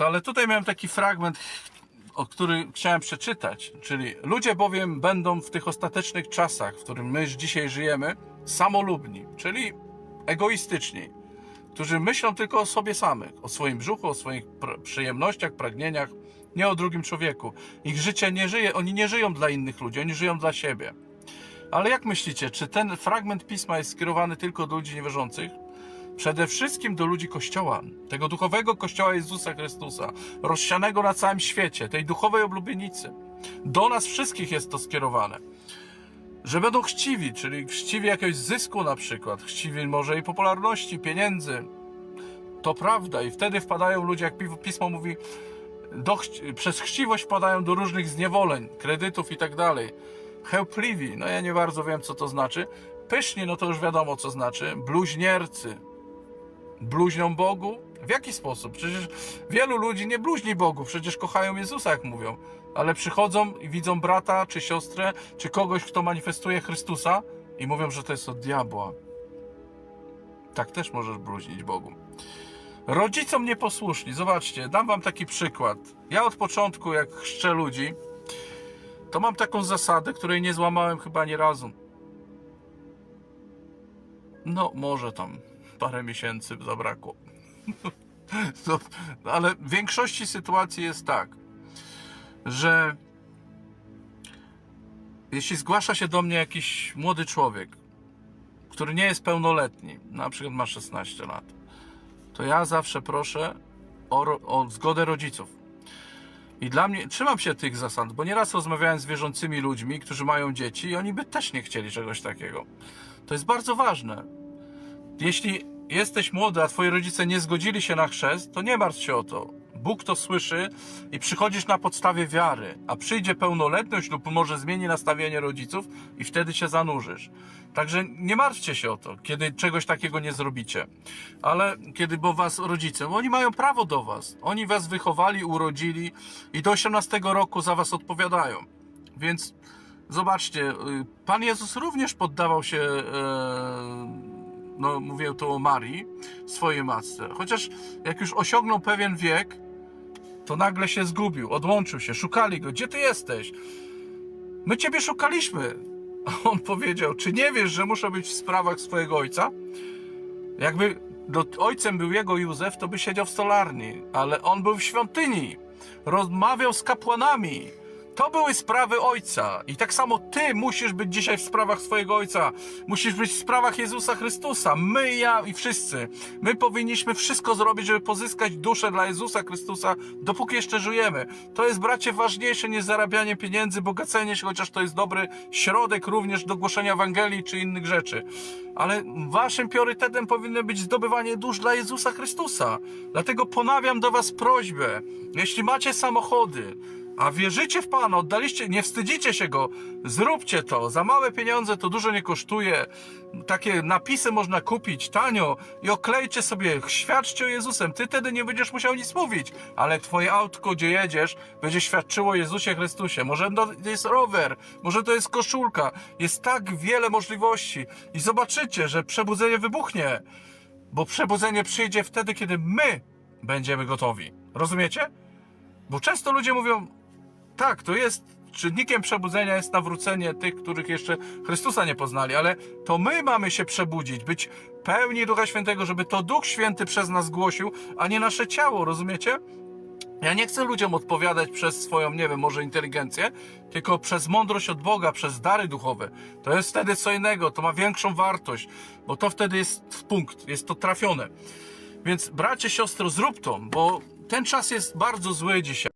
Ale tutaj miałem taki fragment, o który chciałem przeczytać, czyli ludzie bowiem będą w tych ostatecznych czasach, w którym my dzisiaj żyjemy, samolubni, czyli egoistyczni, którzy myślą tylko o sobie samych, o swoim brzuchu, o swoich pr- przyjemnościach, pragnieniach, nie o drugim człowieku. Ich życie nie żyje, oni nie żyją dla innych ludzi, oni żyją dla siebie. Ale jak myślicie, czy ten fragment pisma jest skierowany tylko do ludzi niewierzących? Przede wszystkim do ludzi Kościoła, tego duchowego Kościoła Jezusa Chrystusa, rozsianego na całym świecie, tej duchowej oblubienicy. Do nas wszystkich jest to skierowane. Że będą chciwi, czyli chciwi jakiegoś zysku na przykład, chciwi może i popularności, pieniędzy. To prawda i wtedy wpadają ludzie, jak pi- pismo mówi, do, przez chciwość wpadają do różnych zniewoleń, kredytów i tak dalej. Chełpliwi, no ja nie bardzo wiem, co to znaczy. Pyszni, no to już wiadomo, co znaczy. Bluźniercy, bluźnią Bogu? W jaki sposób? Przecież wielu ludzi nie bluźni Bogu, przecież kochają Jezusa, jak mówią, ale przychodzą i widzą brata, czy siostrę, czy kogoś, kto manifestuje Chrystusa i mówią, że to jest od diabła. Tak też możesz bluźnić Bogu. Rodzicom nieposłuszni. Zobaczcie, dam wam taki przykład. Ja od początku, jak chrzczę ludzi, to mam taką zasadę, której nie złamałem chyba ani razu. No, może tam parę miesięcy zabrakło. No, ale w większości sytuacji jest tak, że jeśli zgłasza się do mnie jakiś młody człowiek, który nie jest pełnoletni, na przykład ma 16 lat, to ja zawsze proszę o, o zgodę rodziców. I dla mnie, trzymam się tych zasad, bo nieraz rozmawiałem z wierzącymi ludźmi, którzy mają dzieci i oni by też nie chcieli czegoś takiego. To jest bardzo ważne. Jeśli jesteś młody, a twoi rodzice nie zgodzili się na chrzest, to nie martw się o to. Bóg to słyszy i przychodzisz na podstawie wiary, a przyjdzie pełnoletność lub może zmieni nastawienie rodziców i wtedy się zanurzysz. Także nie martwcie się o to, kiedy czegoś takiego nie zrobicie. Ale kiedy, bo was rodzice, bo oni mają prawo do was. Oni was wychowali, urodzili i do 18 roku za was odpowiadają. Więc zobaczcie, y, Pan Jezus również poddawał się, e, no mówię tu o Marii, swojej matce. Chociaż jak już osiągnął pewien wiek, to nagle się zgubił, odłączył się, szukali go. Gdzie ty jesteś? My ciebie szukaliśmy. A on powiedział, czy nie wiesz, że muszę być w sprawach swojego ojca? Jakby ojcem był jego Józef, to by siedział w stolarni, ale on był w świątyni. Rozmawiał z kapłanami. To były sprawy ojca. I tak samo ty musisz być dzisiaj w sprawach swojego ojca. Musisz być w sprawach Jezusa Chrystusa. My, ja i wszyscy. My powinniśmy wszystko zrobić, żeby pozyskać duszę dla Jezusa Chrystusa, dopóki jeszcze żyjemy. To jest, bracie, ważniejsze niż zarabianie pieniędzy, bogacenie się, chociaż to jest dobry środek również do głoszenia Ewangelii czy innych rzeczy. Ale waszym priorytetem powinno być zdobywanie dusz dla Jezusa Chrystusa. Dlatego ponawiam do was prośbę. Jeśli macie samochody, a wierzycie w Pana, oddaliście, nie wstydzicie się Go, zróbcie to. Za małe pieniądze to dużo nie kosztuje. Takie napisy można kupić tanio i oklejcie sobie, świadczcie o Jezusem. Ty wtedy nie będziesz musiał nic mówić, ale twoje autko, gdzie jedziesz, będzie świadczyło Jezusie Chrystusie. Może to jest rower, może to jest koszulka. Jest tak wiele możliwości i zobaczycie, że przebudzenie wybuchnie. Bo przebudzenie przyjdzie wtedy, kiedy my będziemy gotowi. Rozumiecie? Bo często ludzie mówią, tak, to jest czynnikiem przebudzenia jest nawrócenie tych, których jeszcze Chrystusa nie poznali, ale to my mamy się przebudzić, być pełni Ducha Świętego, żeby to Duch Święty przez nas głosił, a nie nasze ciało, rozumiecie? Ja nie chcę ludziom odpowiadać przez swoją, nie wiem, może inteligencję, tylko przez mądrość od Boga, przez dary duchowe. To jest wtedy co innego, to ma większą wartość, bo to wtedy jest punkt, jest to trafione. Więc bracie, siostro, zrób to, bo ten czas jest bardzo zły dzisiaj.